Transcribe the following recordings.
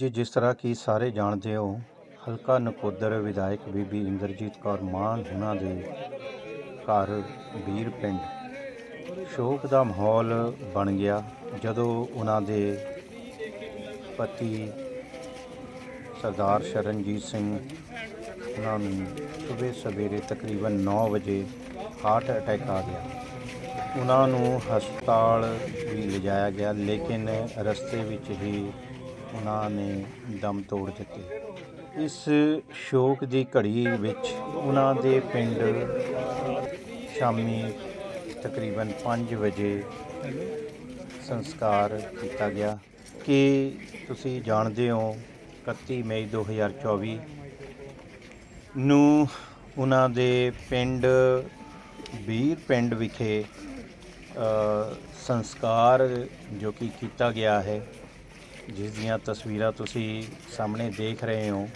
ਜੀ, ਜਿਸ ਤਰ੍ਹਾਂ ਕਿ ਸਾਰੇ ਜਾਣਦੇ ਹੋ, ਹਲਕਾ ਨਕੋਦਰ ਵਿਧਾਇਕ ਬੀਬੀ ਇੰਦਰਜੀਤ ਕੌਰ ਮਾਨ ਉਹਨਾਂ ਦੇ ਘਰ ਵੀਰ ਪਿੰਡ। ਸ਼ੋਕ ਦਾ ਮਾਹੌਲ ਬਣ ਗਿਆ ਜਦੋਂ ਉਹਨਾਂ ਦੇ ਪਤੀ ਸਰਦਾਰ ਸ਼ਰਨਜੀਤ ਸਿੰਘ ਉਹਨਾਂ ਨੂੰ ਸਵੇਰ ਸਵੇਰੇ ਤਕਰੀਬਨ 9 ਵਜੇ ਹਾਰਟ ਅਟੈਕ ਆ ਗਿਆ। ਉਹਨਾਂ ਨੂੰ ਹਸਪਤਾਲ ਵੀ ਲਿਜਾਇਆ ਗਿਆ, ਲੇਕਿਨ ਰਸਤੇ ਵਿੱਚ ਹੀ ਉਹਨਾਂ ਨੇ ਦਮ ਤੋੜ ਦਿੱਤੇ। ਇਸ ਸ਼ੋਕ ਦੀ ਘੜੀ ਵਿੱਚ ਉਹਨਾਂ ਦੇ ਪਿੰਡ ਸ਼ਾਮੀ ਤਕਰੀਬਨ 5 ਵਜੇ ਸੰਸਕਾਰ ਕੀਤਾ ਗਿਆ ਕਿ ਤੁਸੀਂ ਜਾਣਦੇ ਹੋ 31 ਮਈ 2024 ਨੂੰ ਉਹਨਾਂ ਦੇ ਪਿੰਡ ਵੀਰ ਪਿੰਡ ਵਿਖੇ ਸੰਸਕਾਰ ਜੋ ਕਿ ਕੀਤਾ ਗਿਆ ਹੈ। ਜਿਸ ਦੀਆਂ ਤਸਵੀਰਾਂ ਤੁਸੀਂ ਸਾਹਮਣੇ ਦੇਖ ਰਹੇ ਹੋ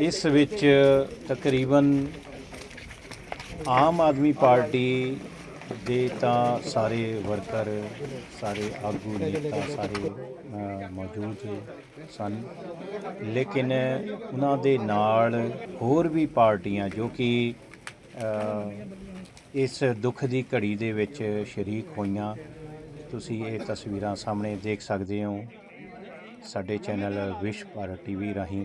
ਇਸ ਵਿੱਚ ਤਕਰੀਬਨ ਆਮ ਆਦਮੀ ਪਾਰਟੀ ਦੇ ਤਾਂ ਸਾਰੇ ਵਰਕਰ, ਸਾਰੇ ਆਗੂ ਨੇਤਾ ਸਾਰੇ ਮੌਜੂਦ ਸਨ। ਲੇਕਿਨ ਉਹਨਾਂ ਦੇ ਨਾਲ ਹੋਰ ਵੀ ਪਾਰਟੀਆਂ ਜੋ ਕਿ ਇਸ ਦੁੱਖ ਦੀ ਘੜੀ ਦੇ ਵਿੱਚ ਸ਼ਰੀਕ ਹੋਈਆਂ ਤੁਸੀਂ ਇਹ ਤਸਵੀਰਾਂ ਸਾਹਮਣੇ ਦੇਖ ਸਕਦੇ ਹੋ। ਸਾਡੇ ਚੈਨਲ ਵਿਸ਼ ਭਾਰਤ ਟੀਵੀ ਰਾਹੀਂ।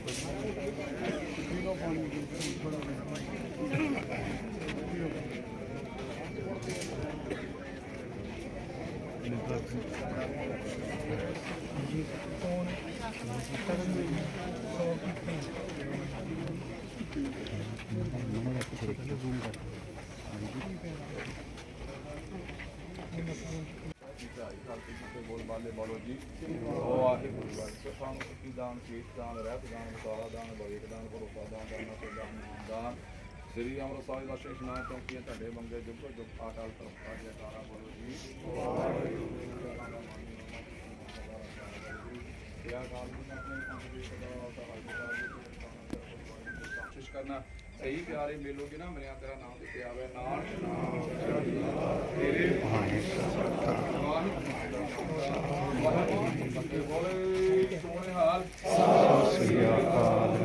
ਬੋਲੋ ਜੀ ਵਾਹਿਗੁਰੂ ਵਾਹਿਗੁਰੂ ਸਾਨੂੰ ਸੁਖੀ ਦਾਨ ਸ਼ੀਤ ਦਾਨ ਰਹਿਤ ਦਾਨ ਵਿਕਾਰਾ ਦਾਨ ਬਵੇਕ ਦਾਨ ਭਰੋਸਾ ਦਾਨ ਦਾਨ ਤੇ ਦਾਨ ਨਾਮ ਦਾਨ ਸ੍ਰੀ ਅਮਰ ਸਾਹਿਬ ਦਾ ਸ਼ੇਸ਼ ਨਾਮ ਚੌਂਕੀਆਂ ਤੁਹਾਡੇ ਮੰਗੇ ਜੁਗ ਜੁਗ ਆਟਲ ਤਰਫਾ ਜੈਕਾਰਾ ਬੋਲੋ ਜੀ ਕਿਆ ਕਾਲ ਨੂੰ ਆਪਣੇ ਸੰਗ ਦੇ ਸਦਾ ਸਹਾਇਤਾ ਦੀ ਕੋਸ਼ਿਸ਼ ਕਰਨਾ ਸਹੀ ਪਿਆਰੇ ਮਿਲੋਗੇ ਨਾ ਮਿਲਿਆ ਤੇਰਾ ਨਾਮ ਦਿੱਤੇ ਆਵੇ ਨਾਨਕ ਨਾਮ ਤੇਰੇ ਬੋਲੇ ਸੋਹਣੇ ਹਾਲ ਸ੍ਰੀ ਅਕਾਲ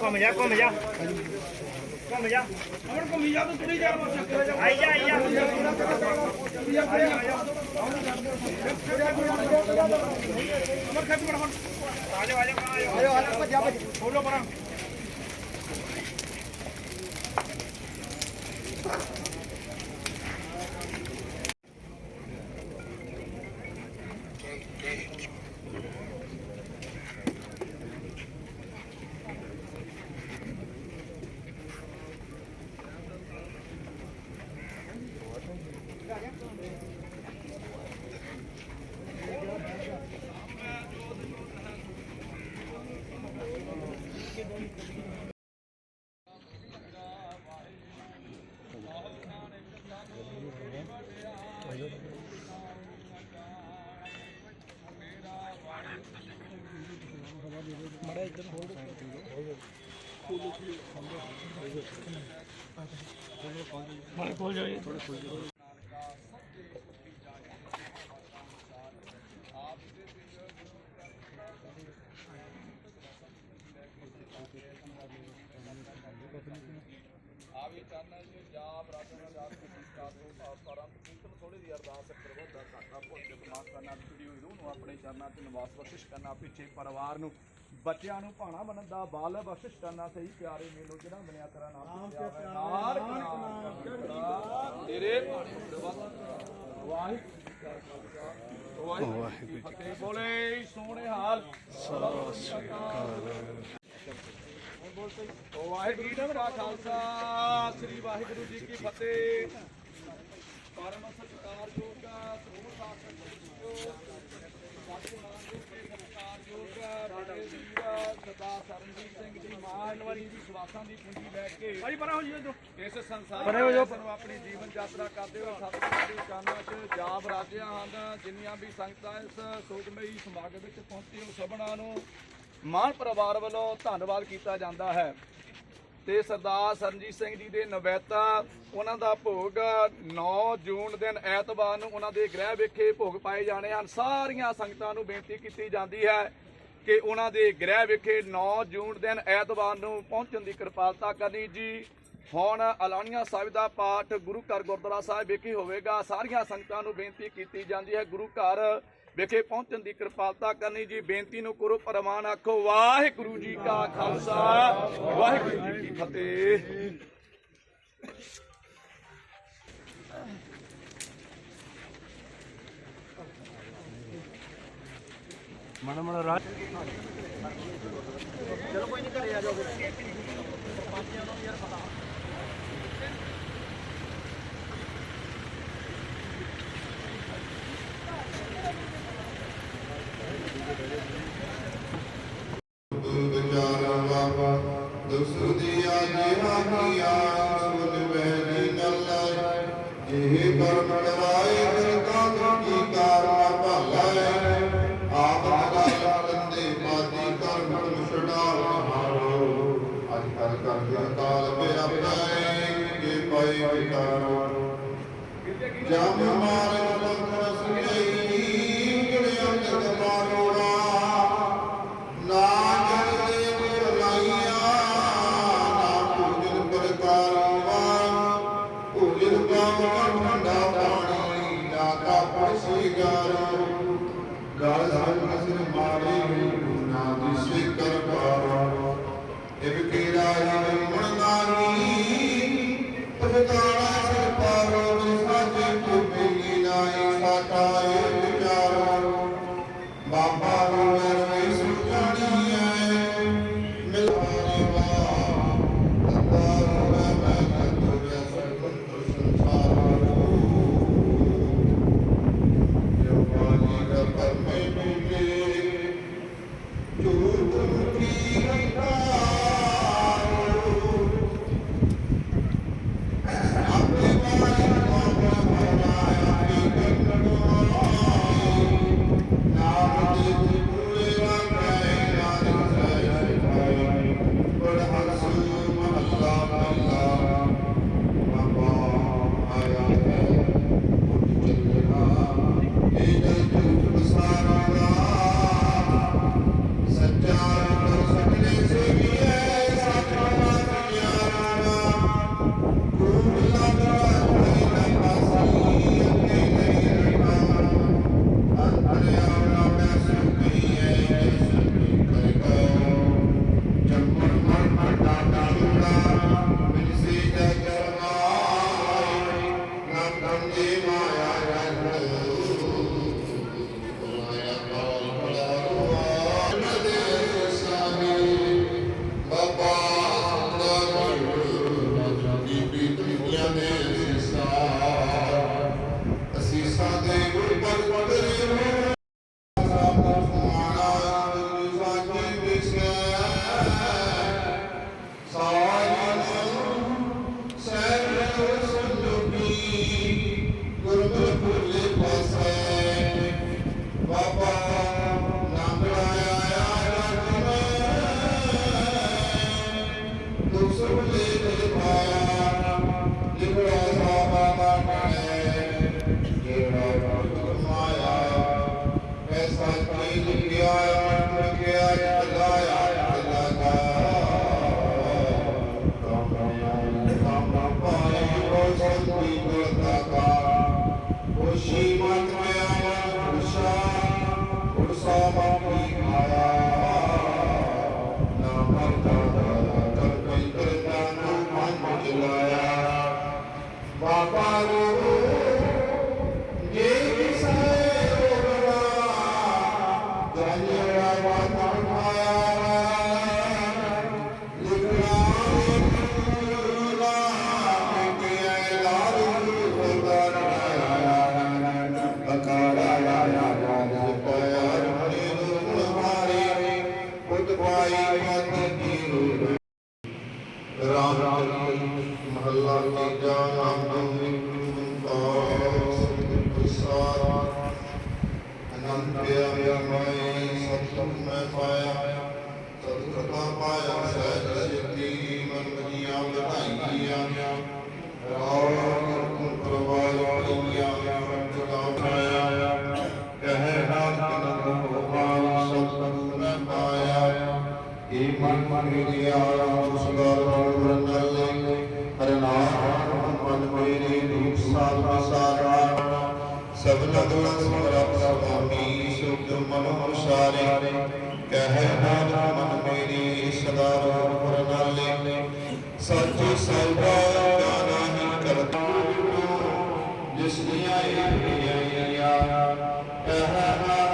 ਘੁੰਮ ਜਾ ਘੁੰਮ ਜਾ। ਘੁੰਮ ਜਾ ਅਮਰ ਘੁੰਮੀ ਜਾ ਤੂੰ ਤੁਰੀ ਜਾ ਆਈ ਜਾ ਆਈ ਜਾ ਅਮਰ ਮੜ ਆ ਜਾ ਆ ਜਾ ਆ ਜਾ ਆ ਜਾ ਭੱਜਾ ਭੱਜ ਬੋਲੋ ਪਰਾਂ बड़ा एकदम होल्ड खोल खोल खोल जाइए थोड़ा खोल जाइए ਆਵੇ ਚਰਨ ਜਾਪ ਰਾਜਨ ਜਾਪ ਥੋੜੀ ਜਿਹੀ ਅਰਦਾਸ ਕਰੋ ਦਾ ਘਾਟਾ ਭੁੱਲ ਕੇ ਮਾਫ ਕਰਨਾ ਜੁੜੀ ਹੋਈ ਰੂਹ ਨੂੰ ਆਪਣੇ ਚਰਨਾਂ 'ਚ ਨਿਵਾਸ ਬਖਸ਼ਿਸ਼ ਕਰਨਾ ਪਿੱਛੇ ਪਰਿਵਾਰ ਨੂੰ ਬੱਚਿਆਂ ਨੂੰ ਭਾਣਾ ਬਣਨ ਦਾ ਬਾਲ ਬਖਸ਼ਿਸ਼ ਕਰਨਾ ਸਹੀ ਪਿਆਰੇ ਮੇਲੋ ਜਿਹੜਾ ਬਣਿਆ ਤੇਰਾ ਨਾਮ ਤੇ ਪਿਆਰ ਨਾਮ ਤੇਰੇ ਵਾਹਿਗੁਰੂ ਜੀ ਕਾ ਖਾਲਸਾ। ਵਾਹਿਗੁਰੂ ਜੀ ਕੀ ਫਤਿਹ। ਬੋਲੇ ਸੋਹਣੇ ਹਾਲ। ਸਤਿ ਸ੍ਰੀ ਅਕਾਲ। ਵਾਹਿਗੁਰੂ ਜੀ ਕਾ ਖਾਲਸਾ ਸ੍ਰੀ ਵਾਹਿਗੁਰੂ ਜੀ ਕੀ ਫਤਿਹ। ਪਰਮ ਸਤਿਕਾਰਯੋਗ ਸਰੂਪ ਸਾਖਤ ਜੋ ਸਤਿਗੁਰਾਂ ਦੇ ਸਤਿਕਾਰਯੋਗ ਬੜੇ ਵੀਰ ਸਰਦਾਰ ਸਰਨਜੀਤ ਸਿੰਘ ਜੀ ਮਾਨਵਰੀ ਦੀ ਸਵਾਸਾਂ ਦੀ ਪੂੰਜੀ ਲੈ ਕੇ ਭਾਈ ਪਰਾਂ ਹੋ ਜੀ ਜੋ ਇਸ ਸੰਸਾਰ ਵਿੱਚ ਨੂੰ ਆਪਣੀ ਜੀਵਨ ਯਾਤਰਾ ਕਰਦੇ ਹੋਏ ਸਤਿਗੁਰਾਂ ਦੀ 'ਚ ਜਾਬ ਰਾਜਿਆ ਹਨ ਜਿੰਨੀਆਂ ਵੀ ਸੰਗਤਾਂ ਇਸ ਸੋਗਮਈ ਸਮਾਗਮ ਵਿੱਚ ਪਹੁੰਚੀ ਉਹ ਸਭਨਾਂ ਨੂੰ ਮਾਨ ਪਰਿਵਾਰ ਵੱਲੋਂ ਧੰਨਵਾਦ ਕੀਤਾ ਜਾਂਦਾ ਹੈ। ਤੇ ਸਰਦਾਰ ਸਰਨਜੀਤ ਸਿੰਘ ਜੀ ਦੇ ਨਵੈਤਾ, ਉਹਨਾਂ ਦਾ ਭੋਗ 9 ਜੂਨ ਦਿਨ ਐਤਵਾਰ ਨੂੰ ਉਹਨਾਂ ਦੇ ਗ੍ਰਹਿ ਵਿਖੇ ਭੋਗ ਪਾਏ ਜਾਣੇ ਹਨ। ਸਾਰੀਆਂ ਸੰਗਤਾਂ ਨੂੰ ਬੇਨਤੀ ਕੀਤੀ ਜਾਂਦੀ ਹੈ ਕਿ ਉਹਨਾਂ ਦੇ ਗ੍ਰਹਿ ਵਿਖੇ 9 ਜੂਨ ਦਿਨ ਐਤਵਾਰ ਨੂੰ ਪਹੁੰਚਣ ਦੀ ਕਿਰਪਾਲਤਾ ਕਰਨੀ ਜੀ। ਹੁਣ ਅਲਾਣੀਆਂ ਸਾਹਿਬ ਦਾ ਪਾਠ ਗੁਰੂ ਘਰ ਗੁਰਦੁਆਰਾ ਸਾਹਿਬ ਵਿਖੇ ਹੋਵੇਗਾ। ਸਾਰੀਆਂ ਸੰਗਤਾਂ ਨੂੰ ਬੇਨਤੀ ਕੀਤੀ ਜਾਂਦੀ ਹੈ, ਗੁਰੂ ਘਰ ਵਿਖੇ ਪਹੁੰਚਣ ਦੀ ਕਿਰਪਾਲਤਾ ਕਰਨੀ ਜੀ ਬੇਨਤੀ ਨੂੰ ਕਰੋ ਪ੍ਰਮਾਣ ਆਖੋ ਵਾਹਿਗੁਰੂ ਜੀ ਕਾ ਖਾਲਸਾ। ਵਾਹਿਗੁਰੂ ਜੀ ਕੀ ਫਤਿਹ। ਮਾੜਾ ਮਾੜਾ ਰਾਜ। ਵਿਚਾਰਾ ਦੁਸਦੀਆ ਜਿਹਾ ਕੀਆ ਸੁਨ ਬਹਿਨੀ ਗੱਲਾਂ ਇਹ ਕਰਮ ਕਰਾਏ ਕਰਤਾ ਕੀ ਕਾਰਨ ਭਲਾ? ਆਪ ਲਗਾ ਲੰਦੇ ਮਾਦੀ ਕਰਮ ਮੁਛੜਾਲ ਹਾਰੋ। ਅੱਜ ਕੱਲ ਕਰਦੇ ਕਾਲ ਮੇਰਾ ਪਾਏ ਕੇ ਪਾਏ ਵਿਕਾਰੋ ਜਮ ਮਾਰੇ ਲੰਗਰ ਏ ਮਨ ਮਨ ਮੇਰੀ ਆਇਆ ਸੁਦਰ ਗੁਰ ਨਲੇ ਹਰਿ ਨਾਮ ਮਨ ਮੇਰੀ ਰੂਪ ਸਾਧ ਵਿਸਾਰਾ ਸਭਨਾ ਦੁਖ ਸਮਰਪ ਸੁਆਮੀ ਸੁਖ ਮਨ ਹੁਸ਼ਾਰੇ ਕਹੇ ਨਾਨਕ ਮਨ ਮੇਰੀ, ਸਦਾ ਰੂਪ ਨਾਲੇ। ਸੱਚੇ ਸੌਦਾ ਨਾਹੀ ਕਰਤਾ ਜਿਸ ਦੀਆਂ ਇਹ ਆਈਆ ਕਹੇ ਨਾਨਕ